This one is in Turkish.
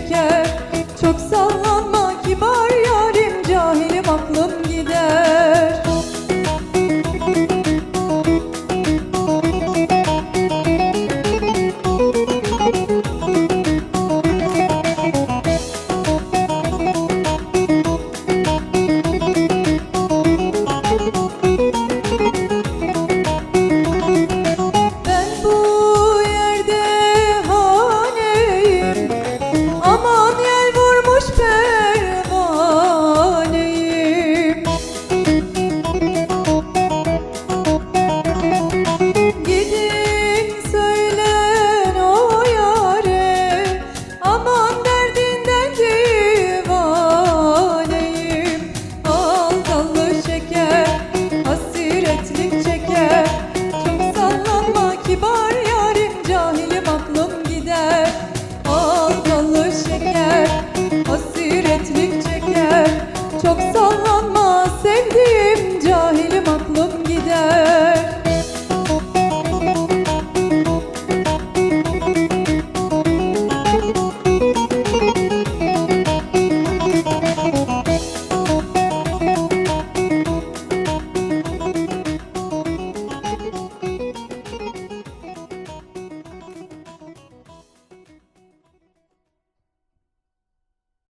Çeker Çok kibar çok sallanma